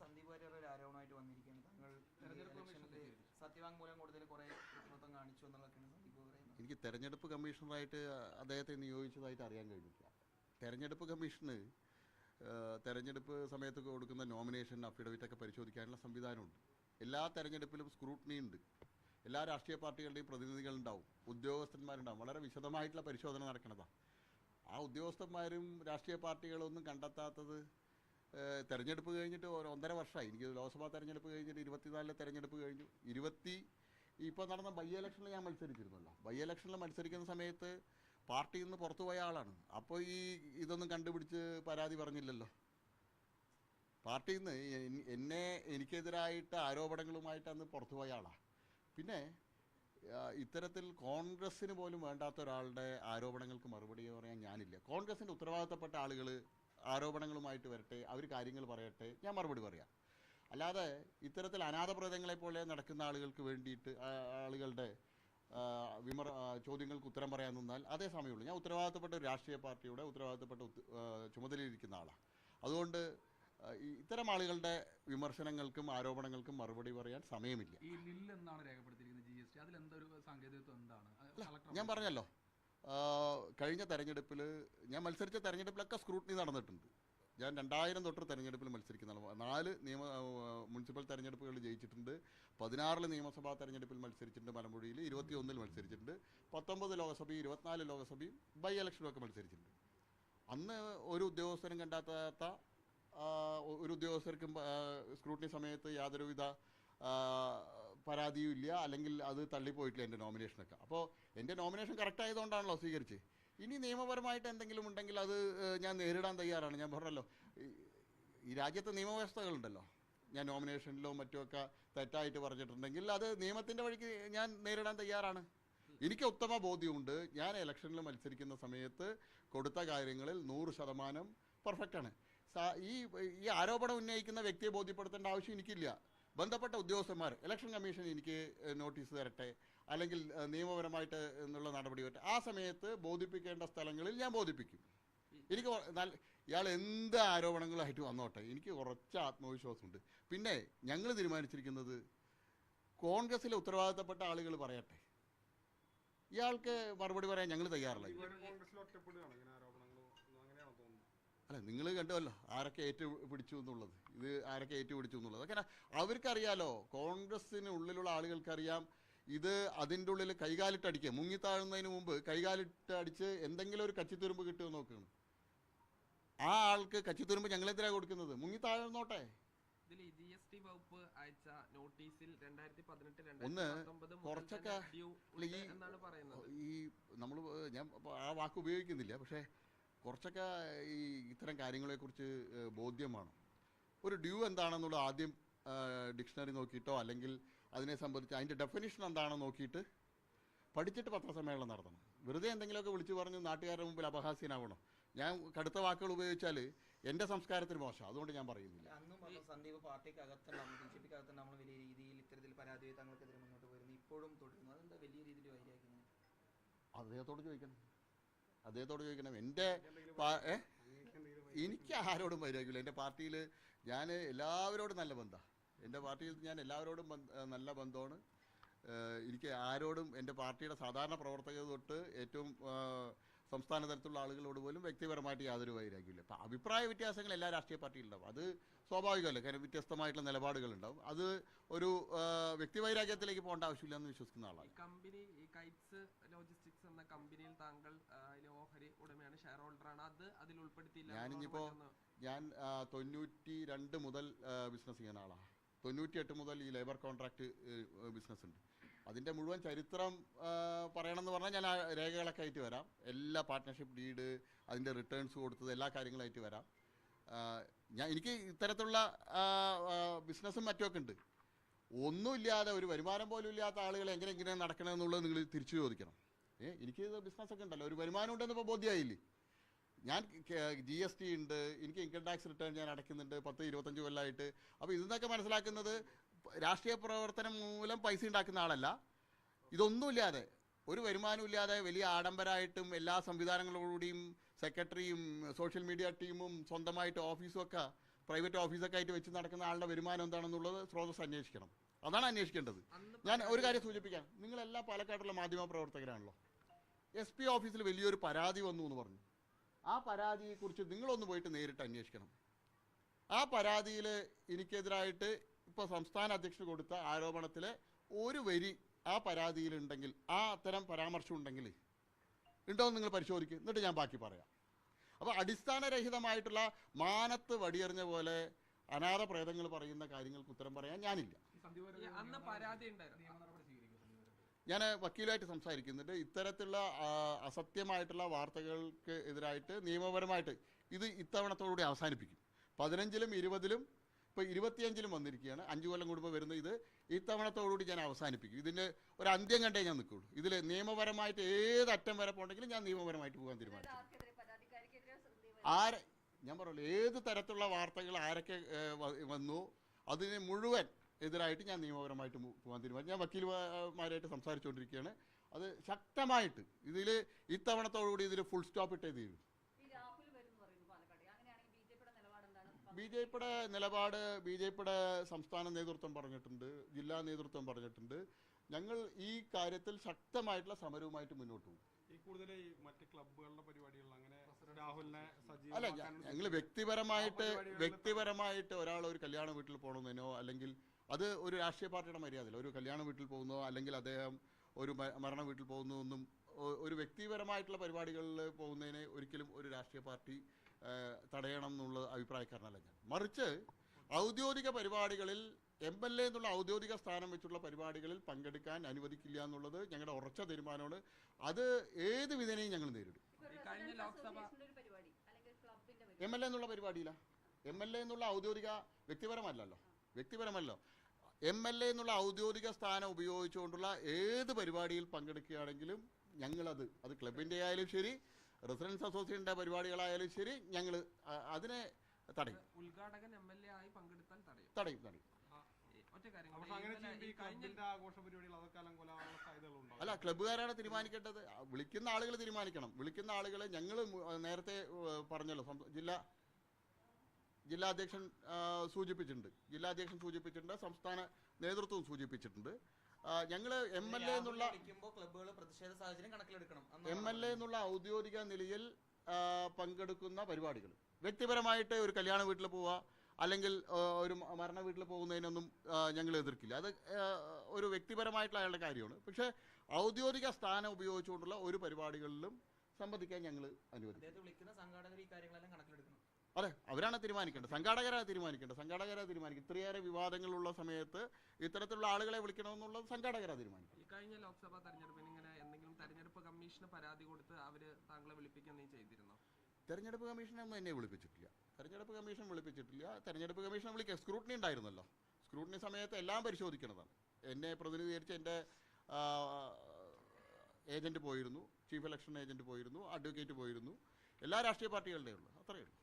സന്ദീപ് വാര്യർ ഒരു ആരോപണമായിട്ട് വന്നിരിക്കുകയാണ്. താങ്കൾ സത്യവാങ്മൂലം കൊടുത്തതിൽ കുറെ കൃത്രിമത്വം കാണിച്ചു എന്നുള്ളതൊക്കെയാണ് സന്ദീപ് പറയുന്നത്. എനിക്ക് തെരഞ്ഞെടുപ്പ് കമ്മീഷണറായിട്ട് അദ്ദേഹത്തെ നിയോഗിച്ചതായിട്ട് അറിയാൻ കഴിഞ്ഞില്ല തെരഞ്ഞെടുപ്പ് കമ്മീഷന് തെരഞ്ഞെടുപ്പ് സമയത്ത് കൊടുക്കുന്ന നോമിനേഷൻ അഫിഡവിറ്റ് ഒക്കെ പരിശോധിക്കാനുള്ള സംവിധാനമുണ്ട്. എല്ലാ തെരഞ്ഞെടുപ്പിലും സ്ക്രൂട്ടിനി ഉണ്ട്. എല്ലാ രാഷ്ട്രീയ പാർട്ടികളുടെയും പ്രതിനിധികളുണ്ടാവും. ഉദ്യോഗസ്ഥന്മാരുണ്ടാവും. വളരെ വിശദമായിട്ടുള്ള പരിശോധന നടക്കണതാണ് ആ ഉദ്യോഗസ്ഥന്മാരും രാഷ്ട്രീയ പാർട്ടികളൊന്നും കണ്ടെത്താത്തത് തെരഞ്ഞെടുപ്പ് കഴിഞ്ഞിട്ട് ഒരു ഒന്നര വർഷമായി. എനിക്ക് ലോക്സഭാ തെരഞ്ഞെടുപ്പ് കഴിഞ്ഞിട്ട് ഇരുപത്തിനാലിലെ തെരഞ്ഞെടുപ്പ് കഴിഞ്ഞു. ഇരുപത്തി ഇപ്പോൾ നടന്ന ബൈ ഇലക്ഷനിൽ ഞാൻ മത്സരിച്ചിരുന്നല്ലോ. ബൈ ഇലക്ഷനിൽ മത്സരിക്കുന്ന സമയത്ത് പാർട്ടിയിൽ നിന്ന് പുറത്തു പോയ ആളാണ്. അപ്പോൾ ഈ ഇതൊന്നും കണ്ടുപിടിച്ച് പരാതി പറഞ്ഞില്ലല്ലോ. പാർട്ടിയിൽ നിന്ന് എന്നെ എനിക്കെതിരായിട്ട് ആരോപണങ്ങളുമായിട്ട് അന്ന് പുറത്തു പോയ ആളാണ് പിന്നെ ഇത്തരത്തിൽ കോൺഗ്രസ്സിന് പോലും വേണ്ടാത്ത ഒരാളുടെ ആരോപണങ്ങൾക്ക് മറുപടി പറയാൻ ഞാനില്ല. കോൺഗ്രസിന്റെ ഉത്തരവാദിത്തപ്പെട്ട ആളുകൾ ആരോപണങ്ങളുമായിട്ട് വരട്ടെ അവർ കാര്യങ്ങൾ പറയട്ടെ ഞാൻ മറുപടി പറയാം. അല്ലാതെ ഇത്തരത്തിൽ അനാഥപ്രദങ്ങളെ പോലെ നടക്കുന്ന ആളുകൾക്ക് വേണ്ടിയിട്ട് ആളുകളുടെ വിമർ ചോദ്യങ്ങൾക്ക് ഉത്തരം പറയാൻ നിന്നാൽ അതേ സമയമുള്ളൂ. ഞാൻ ഉത്തരവാദിത്തപ്പെട്ട ഒരു രാഷ്ട്രീയ പാർട്ടിയുടെ ഉത്തരവാദിത്തപ്പെട്ട ചുമതലയിരിക്കുന്ന ആളാണ് അതുകൊണ്ട് ഇത്തരം ആളുകളുടെ വിമർശനങ്ങൾക്കും ആരോപണങ്ങൾക്കും മറുപടി പറയാൻ സമയമില്ല. ഈ എന്നാണ് രേഖപ്പെടുത്തിയിരിക്കുന്നത് ജി എസ് ടി. അതിൽ എന്തൊരു സാങ്കേതികത്വം എന്താണ്? ഞാൻ പറഞ്ഞല്ലോ. കഴിഞ്ഞ തെരഞ്ഞെടുപ്പിൽ ഞാൻ മത്സരിച്ച തെരഞ്ഞെടുപ്പിലൊക്കെ സ്ക്രൂട്ടിനി നടന്നിട്ടുണ്ട്. ഞാൻ രണ്ടായിരം തൊട്ട് തെരഞ്ഞെടുപ്പിൽ മത്സരിക്കുന്ന നാല് നിയമ മുനിസിപ്പൽ തെരഞ്ഞെടുപ്പുകൾ ജയിച്ചിട്ടുണ്ട്. പതിനാറിൽ നിയമസഭാ തെരഞ്ഞെടുപ്പിൽ മത്സരിച്ചിട്ടുണ്ട് മലമ്പുഴയിൽ ഇരുപത്തി ഒന്നിൽ മത്സരിച്ചിട്ടുണ്ട്. പത്തൊമ്പത് ലോക്സഭയും ഇരുപത്തിനാല് ലോക്സഭയും ബൈ ഇലക്ഷനൊക്കെ മത്സരിച്ചിട്ടുണ്ട്. അന്ന് ഒരു ഉദ്യോഗസ്ഥരും കണ്ടെത്താത്ത ഒരു ഉദ്യോഗസ്ഥർക്കും സ്ക്രൂട്ടിനി സമയത്ത് യാതൊരുവിധ പരാതിയും ഇല്ല അല്ലെങ്കിൽ അത് തള്ളിപ്പോയിട്ടില്ല എന്റെ നോമിനേഷനൊക്കെ അപ്പോൾ എന്റെ നോമിനേഷൻ കറക്റ്റ് ആയതുകൊണ്ടാണല്ലോ സ്വീകരിച്ച്. ഇനി നിയമപരമായിട്ട് എന്തെങ്കിലും ഉണ്ടെങ്കിൽ അത് ഞാൻ നേരിടാൻ തയ്യാറാണ്. ഞാൻ പറഞ്ഞല്ലോ ഈ- രാജ്യത്ത് നിയമവ്യവസ്ഥകളുണ്ടല്ലോ. ഞാൻ നോമിനേഷനിലോ മറ്റുമൊക്കെ തെറ്റായിട്ട് പറഞ്ഞിട്ടുണ്ടെങ്കിൽ അത് നിയമത്തിന്റെ വഴിക്ക് ഞാൻ നേരിടാൻ തയ്യാറാണ്. എനിക്ക് ഉത്തമ ബോധ്യമുണ്ട്. ഞാൻ ഇലക്ഷനിൽ മത്സരിക്കുന്ന സമയത്ത് കൊടുത്ത കാര്യങ്ങളിൽ നൂറ് ശതമാനം പെർഫെക്റ്റാണ് ഈ ഈ ആരോപണം ഉന്നയിക്കുന്ന വ്യക്തിയെ ബോധ്യപ്പെടുത്തേണ്ട ആവശ്യം എനിക്കില്ല. ബന്ധപ്പെട്ട ഉദ്യോഗസ്ഥന്മാർ ഇലക്ഷൻ കമ്മീഷൻ എനിക്ക് നോട്ടീസ് തരട്ടെ അല്ലെങ്കിൽ നിയമപരമായിട്ട് എന്നുള്ള നടപടി വരട്ടെ ആ സമയത്ത് ബോധിപ്പിക്കേണ്ട സ്ഥലങ്ങളിൽ ഞാൻ ബോധിപ്പിക്കും. എനിക്ക് ഇയാൾ എന്ത് ആരോപണങ്ങളായിട്ട് വന്നോട്ടെ എനിക്ക് കുറച്ച് ആത്മവിശ്വാസമുണ്ട്. പിന്നെ ഞങ്ങൾ തീരുമാനിച്ചിരിക്കുന്നത് കോൺഗ്രസിലെ ഉത്തരവാദിത്തപ്പെട്ട ആളുകൾ പറയട്ടെ. ഇയാൾക്ക് മറുപടി പറയാൻ ഞങ്ങൾ തയ്യാറല്ല. അല്ല നിങ്ങൾ കണ്ടുവല്ലോ ആരൊക്കെ ഏറ്റു പിടിച്ചു എന്നുള്ളത്. ഇത് ആരൊക്കെ ഏറ്റു പിടിച്ചു എന്നുള്ളത്. അങ്ങനെ അവർക്കറിയാലോ കോൺഗ്രസ്സിന് ഉള്ളിലുള്ള ആളുകൾക്കറിയാം ഇത് അതിന്റെ ഉള്ളിൽ കൈകാലിട്ടടിക്കുക. മുങ്ങിത്താഴുന്നതിന് മുമ്പ് കൈകാലിട്ടടിച്ച് എന്തെങ്കിലും ഒരു കച്ചിത്തുരുമ്പ് കിട്ടുമോ നോക്കുകയാണ് ആ ആൾക്ക് കച്ചിത്തുരുമ്പ് ഞങ്ങളെന്തിനാ കൊടുക്കുന്നത്? മുങ്ങിത്താഴ്ന്നോട്ടെ ഒന്ന് കുറച്ചൊക്കെ ഈ നമ്മൾ ഞാൻ ആ വാക്ക് ഉപയോഗിക്കുന്നില്ല. പക്ഷേ കുറച്ചൊക്കെ ഈ ഇത്തരം കാര്യങ്ങളെക്കുറിച്ച് ബോധ്യമാണ്. ഒരു ഡ്യൂ എന്താണെന്നുള്ള ആദ്യം ഡിക്ഷണറി നോക്കിയിട്ടോ അല്ലെങ്കിൽ അതിനെ സംബന്ധിച്ച് അതിന്റെ ഡെഫിനിഷൻ എന്താണെന്ന് നോക്കിയിട്ട് പഠിച്ചിട്ട് പത്രസമ്മേളനം നടത്തണം. വെറുതെ എന്തെങ്കിലുമൊക്കെ വിളിച്ചു പറഞ്ഞ് നാട്ടുകാരുടെ മുമ്പിൽ അപഹാസ്യനാവണം? ഞാൻ കടുത്ത വാക്കുകൾ ഉപയോഗിച്ചാൽ എന്റെ സംസ്കാരത്തിന് മോശം. അതുകൊണ്ട് ഞാൻ പറയുന്നില്ല. അന്നും സന്ദീപ് പാർട്ടിക്ക് അകത്തുണ്ടാവും ബി ജെ പിക്ക് അകത്ത് നമ്മൾ വലിയ രീതിയിൽ ഇത്തരത്തിൽ പരാതി തങ്ങൾക്കെതിരെ മുന്നോട്ട് പോയിരുന്നു. ഇപ്പോഴും തുടരുന്നു. അതെന്താ വലിയ രീതിയിൽ വൈരാഗ്യം അദ്ദേഹത്തോട് ചോദിക്കണം. അദ്ദേഹത്തോട് ചോദിക്കണം എന്റെ? എനിക്ക് ആരോടും വൈരാഗ്യമില്ല. എന്റെ പാർട്ടിയിൽ ഞാൻ എല്ലാവരോടും നല്ല ബന്ധമാണ് എന്റെ പാർട്ടിയിൽ ഞാൻ എല്ലാവരോടും നല്ല ബന്ധമാണ്. എനിക്ക് ആരോടും എന്റെ പാർട്ടിയുടെ സാധാരണ പ്രവർത്തകർ തൊട്ട് ഏറ്റവും സംസ്ഥാന തലത്തിലുള്ള ആളുകളോട് പോലും വ്യക്തിപരമായിട്ട് യാതൊരു വൈരാഗ്യമില്ല അഭിപ്രായ വ്യത്യാസങ്ങൾ എല്ലാ രാഷ്ട്രീയ പാർട്ടിയിലുണ്ടാവും. അത് സ്വാഭാവികമല്ലേ? കാര്യം വ്യത്യസ്തമായിട്ടുള്ള നിലപാടുകളുണ്ടാവും. അത് ഒരു വ്യക്തിവൈരാഗ്യത്തിലേക്ക് പോകേണ്ട ആവശ്യമില്ല എന്ന് വിശ്വസിക്കുന്ന ആളാണ്. കമ്പനി കൈറ്റ്സ് ലോജിസ്റ്റിക്സ് എന്ന കമ്പനിയിൽ താങ്കൾ ഓഹരി ഉടമയാണ് ഷെയർ ഹോൾഡറാണ് അത് അതിൽ ഉൾപ്പെടുത്തിയില്ല ഞാനിപ്പോൾ ഞാൻ തൊണ്ണൂറ്റി രണ്ട് മുതൽ ബിസിനസ് ചെയ്യുന്ന ആളാണ്. തൊണ്ണൂറ്റിയെട്ട് മുതൽ ഈ ലേബർ കോൺട്രാക്ട് ബിസിനസ് ഉണ്ട്. അതിന്റെ മുഴുവൻ ചരിത്രം പറയണമെന്ന് പറഞ്ഞാൽ ഞാൻ രേഖകളൊക്കെ ആയിട്ട് വരാം. എല്ലാ പാർട്ട്ണർഷിപ്പ് ഡീഡ് അതിന്റെ റിട്ടേൺസ് കൊടുത്തത് എല്ലാ കാര്യങ്ങളായിട്ട് വരാം. ഞാൻ എനിക്ക് ഇത്തരത്തിലുള്ള ബിസിനസ്സും മറ്റുമൊക്കെ ഉണ്ട്. ഒന്നുമില്ലാതെ ഒരു വരുമാനം പോലും ഇല്ലാത്ത ആളുകൾ എങ്ങനെ എങ്ങനെയാണ് നടക്കണമെന്നുള്ളത് നിങ്ങൾ തിരിച്ചു ചോദിക്കണം. ഏ എനിക്ക് ബിസിനസ്സൊക്കെ ഉണ്ടല്ലോ. ഒരു വരുമാനം ഉണ്ടെന്ന് ഇപ്പോൾ ബോധ്യമായില്ലേ ഞാൻ ജി എസ് ടി ഉണ്ട്. എനിക്ക് ഇൻകം ടാക്സ് റിട്ടേൺ ഞാൻ അടയ്ക്കുന്നുണ്ട്. പത്ത് ഇരുപത്തഞ്ച് കൊല്ലമായിട്ട് അപ്പോൾ ഇതെന്നൊക്കെ മനസ്സിലാക്കുന്നത് രാഷ്ട്രീയ പ്രവർത്തനം മൂലം പൈസ ഉണ്ടാക്കുന്ന ആളല്ല. ഇതൊന്നുമില്ലാതെ ഒരു വരുമാനമില്ലാതെ വലിയ ആഡംബരമായിട്ടും എല്ലാ സംവിധാനങ്ങളോടുകൂടിയും സെക്രട്ടറിയും സോഷ്യൽ മീഡിയ ടീമും സ്വന്തമായിട്ട് ഓഫീസും ഒക്കെ പ്രൈവറ്റ് ഓഫീസൊക്കെ ആയിട്ട് വെച്ച് നടക്കുന്ന ആളുടെ വരുമാനം എന്താണെന്നുള്ളത് സ്രോതസ് അന്വേഷിക്കണം. അതാണ് അന്വേഷിക്കേണ്ടത്. ഞാൻ ഒരു കാര്യം സൂചിപ്പിക്കാം. നിങ്ങളെല്ലാം പാലക്കാട്ടുള്ള മാധ്യമ പ്രവർത്തകരാണല്ലോ. എസ് പി ഓഫീസിൽ വലിയൊരു പരാതി വന്നു എന്ന് പറഞ്ഞു. ആ പരാതിയെക്കുറിച്ച് നിങ്ങളൊന്ന് പോയിട്ട് നേരിട്ട് അന്വേഷിക്കണം. ആ പരാതിയിൽ എനിക്കെതിരായിട്ട് ഇപ്പോൾ സംസ്ഥാന അധ്യക്ഷൻ കൊടുത്ത ആരോപണത്തിലെ ഒരു വരി ആ പരാതിയിലുണ്ടെങ്കിൽ ആ അത്തരം പരാമർശം ഉണ്ടെങ്കിൽ ഉണ്ടോ എന്ന് നിങ്ങൾ പരിശോധിക്കുക എന്നിട്ട് ഞാൻ ബാക്കി പറയാം. അപ്പോൾ അടിസ്ഥാനരഹിതമായിട്ടുള്ള മാനത്ത് വടിയെറിഞ്ഞ പോലെ അനാഥ പ്രേതങ്ങൾ പറയുന്ന കാര്യങ്ങൾക്ക് ഉത്തരം പറയാൻ ഞാനില്ല. ഞാൻ വക്കീലായിട്ട് സംസാരിക്കുന്നുണ്ട്. ഇത്തരത്തിലുള്ള അസത്യമായിട്ടുള്ള വാർത്തകൾക്ക് എതിരായിട്ട് നിയമപരമായിട്ട് ഇത് ഇത്തവണത്തോടുകൂടി അവസാനിപ്പിക്കും. പതിനഞ്ചിലും ഇരുപതിലും ഇപ്പോൾ ഇരുപത്തിയഞ്ചിലും വന്നിരിക്കുകയാണ്. അഞ്ചു കൊല്ലം കൂടുമ്പോൾ വരുന്ന ഇത് ഈ ഇത്തവണത്തോടുകൂടി ഞാൻ അവസാനിപ്പിക്കും. ഇതിന്റെ ഒരു അന്ത്യം കണ്ടേ ഞാൻ നിൽക്കുള്ളൂ. ഇതിൽ നിയമപരമായിട്ട് ഏത് അറ്റം വരെ പോകണമെങ്കിലും ഞാൻ നിയമപരമായിട്ട് പോകാൻ തീരുമാനിച്ചു ആര് ഞാൻ പറഞ്ഞു ഏത് തരത്തിലുള്ള വാർത്തകൾ ആരൊക്കെ വന്നു അതിനെ മുഴുവൻ എതിരായിട്ട് ഞാൻ നിയമപരമായിട്ട് പോകാൻ തീരുമാനിച്ചു ഞാൻ വക്കീൽമാരായിട്ട് സംസാരിച്ചുകൊണ്ടിരിക്കുകയാണ്. അത് ശക്തമായിട്ട് ഇതിൽ ഇത്തവണത്തോടുകൂടി ഇതിൽ ഫുൾ സ്റ്റോപ്പ് ഇട്ടേ തീരും ഈ രാഹുൽ വരും എന്ന് പറയുന്നു പാലക്കാട് അങ്ങനെയാണെങ്കിൽ ബി ജെ പിയുടെ നിലപാട് എന്താണ് ബി ജെ പിയുടെ നിലപാട് ബി ജെ പിയുടെ സംസ്ഥാന നേതൃത്വം പറഞ്ഞിട്ടുണ്ട് ജില്ലാ നേതൃത്വം പറഞ്ഞിട്ടുണ്ട്. ഞങ്ങൾ ഈ കാര്യത്തിൽ ശക്തമായിട്ടുള്ള സമരവുമായിട്ട് മുന്നോട്ട് പോകും. ഈ കൂടുതൽ മറ്റ് പരിപാടികളിൽ അങ്ങനെ രാഹുലിനെ അല്ല ഞങ്ങൾ വ്യക്തിപരമായിട്ട് വ്യക്തിപരമായിട്ട് ഒരാൾ ഒരു കല്യാണ വീട്ടിൽ പോകണമെന്നോ അല്ലെങ്കിൽ അത് ഒരു രാഷ്ട്രീയ പാർട്ടിയുടെ മര്യാദയില്ല. ഒരു കല്യാണ വീട്ടിൽ പോകുന്നോ അല്ലെങ്കിൽ അദ്ദേഹം ഒരു മരണ വീട്ടിൽ പോകുന്നോ ഒന്നും ഒരു വ്യക്തിപരമായിട്ടുള്ള പരിപാടികളിൽ പോകുന്നതിനെ ഒരിക്കലും ഒരു രാഷ്ട്രീയ പാർട്ടി തടയണം എന്നുള്ള അഭിപ്രായക്കാരനല്ല ഞാൻ. മറിച്ച് ഔദ്യോഗിക പരിപാടികളിൽ എം എൽ എ എന്നുള്ള ഔദ്യോഗിക സ്ഥാനം വെച്ചുള്ള പരിപാടികളിൽ പങ്കെടുക്കാൻ അനുവദിക്കില്ല എന്നുള്ളത് ഞങ്ങളുടെ ഉറച്ച തീരുമാനമാണ്. അത് ഏത് വിധേനയും ഞങ്ങൾ നേരിടും. എം എൽ എ എന്നുള്ള പരിപാടിയില്ല എം എൽ എ എന്നുള്ള ഔദ്യോഗിക വ്യക്തിപരമല്ലല്ലോ. വ്യക്തിപരമല്ലോ. എം എൽ എ എന്നുള്ള ഔദ്യോഗിക സ്ഥാനം ഉപയോഗിച്ചുകൊണ്ടുള്ള ഏത് പരിപാടിയിൽ പങ്കെടുക്കുകയാണെങ്കിലും ഞങ്ങളത് അത് ക്ലബിന്റെ ആയാലും ശരി റെസിഡൻസ് അസോസിയേഷന്റെ പരിപാടികളായാലും ശരി ഞങ്ങൾ അതിനെ തടയും. ഉദ്ഘാടകൻ എം എൽ എ ആയി പങ്കെടുത്താൽ തടയും. തടയും തടയും. അല്ല ക്ലബ്ബുകാരാണ് തീരുമാനിക്കേണ്ടത്. വിളിക്കുന്ന ആളുകൾ തീരുമാനിക്കണം. വിളിക്കുന്ന ആളുകൾ ഞങ്ങൾ നേരത്തെ പറഞ്ഞല്ലോ ജില്ലാ ജില്ലാ അധ്യക്ഷൻ സൂചിപ്പിച്ചിട്ടുണ്ട്. ജില്ലാ അധ്യക്ഷൻ സൂചിപ്പിച്ചിട്ടുണ്ട് സംസ്ഥാന നേതൃത്വവും സൂചിപ്പിച്ചിട്ടുണ്ട്. ഞങ്ങൾ എം എൽ എ എന്നുള്ള ക്ലബ്ബുകൾ പ്രതിഷേധ സാഹചര്യം കണക്കിലെടുക്കണം. എം എൽ എ എന്നുള്ള ഔദ്യോഗിക നിലയിൽ പങ്കെടുക്കുന്ന പരിപാടികൾ. വ്യക്തിപരമായിട്ട് ഒരു കല്യാണ വീട്ടിൽ പോവുക അല്ലെങ്കിൽ ഒരു മരണ വീട്ടിൽ പോകുന്നതിനൊന്നും ഞങ്ങൾ എതിർക്കില്ല. അത് ഒരു വ്യക്തിപരമായിട്ടുള്ള അയാളുടെ കാര്യമാണ്. പക്ഷേ ഔദ്യോഗിക സ്ഥാനം ഉപയോഗിച്ചുകൊണ്ടുള്ള ഒരു പരിപാടികളിലും സംബന്ധിക്കാൻ ഞങ്ങൾ അനുവദിക്കും. അതെ അവരാണ് തീരുമാനിക്കേണ്ടത്. സംഘാടകരാണ് തീരുമാനിക്കേണ്ടത്. സംഘാടകരാണ് തീരുമാനിക്കും ഇത്രയേറെ വിവാദങ്ങളുള്ള സമയത്ത് ഇത്തരത്തിലുള്ള ആളുകളെ വിളിക്കണമെന്നുള്ളത് സംഘാടകരാണ് തീരുമാനിക്കും കഴിഞ്ഞ ലോക്സഭാ തെരഞ്ഞെടുപ്പിന് ഇങ്ങനെ എന്തെങ്കിലും തെരഞ്ഞെടുപ്പ് കമ്മീഷന് പരാതി കൊടുത്ത് അവർ താങ്കളെ വിളിപ്പിക്കുകയും ചെയ്തിരുന്നോ? തെരഞ്ഞെടുപ്പ് കമ്മീഷനൊന്നും എന്നെ വിളിപ്പിച്ചിട്ടില്ല. തെരഞ്ഞെടുപ്പ് കമ്മീഷൻ വിളിപ്പിച്ചിട്ടില്ല. തെരഞ്ഞെടുപ്പ് കമ്മീഷൻ വിളിക്കുക സ്ക്രൂട്ടിനി ഉണ്ടായിരുന്നല്ലോ. സ്ക്രൂട്ടിനി സമയത്ത് എല്ലാം പരിശോധിക്കുന്നതാണ് എന്നെ പ്രതിനിധീകരിച്ച് എന്റെ ഏജന്റ് പോയിരുന്നു. ചീഫ് ഇലക്ഷൻ ഏജന്റ് പോയിരുന്നു. അഡ്വക്കേറ്റ് പോയിരുന്നു. എല്ലാ രാഷ്ട്രീയ പാർട്ടികളുടെയും ഉള്ളു. അത്രയേ ഉള്ളൂ.